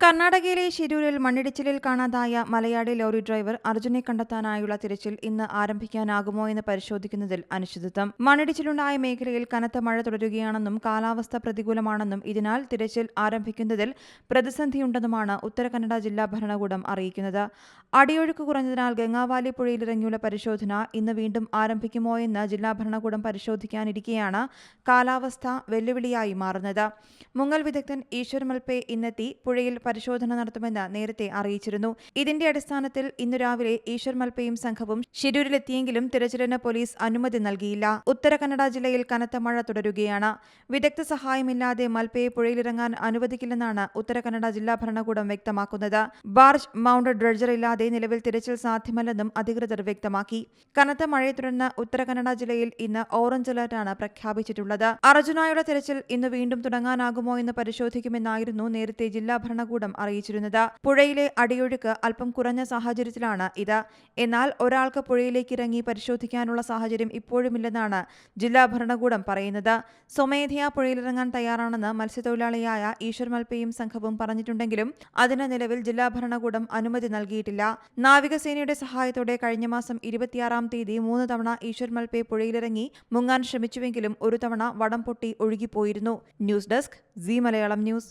കർണാടകയിലെ ഷിരൂരിൽ മണ്ണിടിച്ചിലിൽ കാണാതായ മലയാളി ലോറി ഡ്രൈവർ അർജുനെ കണ്ടെത്താനായുള്ള തിരച്ചിൽ ഇന്ന് ആരംഭിക്കാനാകുമോ എന്ന് പരിശോധിക്കുന്നതിൽ അനിശ്ചിതത്വം. മണ്ണിടിച്ചിലുണ്ടായ മേഖലയിൽ കനത്ത മഴ തുടരുകയാണെന്നും കാലാവസ്ഥ പ്രതികൂലമാണെന്നും ഇതിനാൽ തിരച്ചിൽ ആരംഭിക്കുന്നതിൽ പ്രതിസന്ധിയുണ്ടെന്നുമാണ് ഉത്തര കന്നഡ ജില്ലാ ഭരണകൂടം അറിയിക്കുന്നത്. അടിയൊഴുക്ക് കുറഞ്ഞതിനാൽ ഗംഗാവാലി പുഴയിലിറങ്ങിയുള്ള പരിശോധന ഇന്ന് വീണ്ടും ആരംഭിക്കുമോ എന്ന് ജില്ലാ ഭരണകൂടം പരിശോധിക്കാനിരിക്കെയാണ് കാലാവസ്ഥ വെല്ലുവിളിയായി മാറുന്നത്. മുങ്ങൽ വിദഗ്ധൻ ഈശ്വർ മൽപേ ഇന്നെത്തി പുഴയിൽ പരിശോധന നടത്തുമെന്ന് നേരത്തെ അറിയിച്ചിരുന്നു. ഇതിന്റെ അടിസ്ഥാനത്തിൽ ഇന്നു രാവിലെ ഈശ്വർ മൽപ്പയും സംഘവും ഷിരൂരിലെത്തിയെങ്കിലും തിരച്ചിലിന് പോലീസ് അനുമതി നൽകിയില്ല. ഉത്തര കന്നഡ ജില്ലയിൽ കനത്ത മഴ തുടരുകയാണ്. വിദഗ്ധ സഹായമില്ലാതെ മൽപ്പയെ പുഴയിലിറങ്ങാൻ അനുവദിക്കില്ലെന്നാണ് ഉത്തര കന്നഡ ജില്ലാ ഭരണകൂടം വ്യക്തമാക്കുന്നത്. ബാർജ് മൗണ്ട് ഡ്രഡ്ജർ ഇല്ലാതെ നിലവിൽ തിരച്ചിൽ സാധ്യമല്ലെന്നും അധികൃതർ വ്യക്തമാക്കി. കനത്ത മഴയെ തുടർന്ന് ഉത്തര കന്നഡ ജില്ലയിൽ ഇന്ന് ഓറഞ്ച് അലർട്ടാണ് പ്രഖ്യാപിച്ചിട്ടുള്ളത്. അർജുനായുടെ തിരച്ചിൽ ഇന്ന് വീണ്ടും തുടങ്ങാനാകുമോ എന്ന് പരിശോധിക്കുമെന്നായിരുന്നു നേരത്തെ ജില്ലാ ഭരണകൂടം അറിയിച്ചിരുന്നത്. പുഴയിലെ അടിയൊഴുക്ക് അല്പം കുറഞ്ഞ സാഹചര്യത്തിലാണ് ഇത്. എന്നാൽ ഒരാൾക്ക് പുഴയിലേക്ക് ഇറങ്ങി പരിശോധിക്കാനുള്ള സാഹചര്യം ഇപ്പോഴുമില്ലെന്നാണ് ജില്ലാ ഭരണകൂടം പറയുന്നത്. സ്വമേധയാ പുഴയിലിറങ്ങാൻ തയ്യാറാണെന്ന് മത്സ്യത്തൊഴിലാളിയായ ഈശ്വർ മൽപ്പയും സംഘവും പറഞ്ഞിട്ടുണ്ടെങ്കിലും അതിന് നിലവിൽ ജില്ലാ ഭരണകൂടം അനുമതി നൽകിയിട്ടില്ല. നാവികസേനയുടെ സഹായത്തോടെ കഴിഞ്ഞ മാസം ഇരുപത്തിയാറാം തീയതി മൂന്ന് തവണ ഈശ്വർ മൽപ്പെ പുഴയിലിറങ്ങി മുങ്ങാൻ ശ്രമിച്ചുവെങ്കിലും ഒരു തവണ വടം പൊട്ടി ഒഴുകിപ്പോയിരുന്നു. News desk C Malayalam news.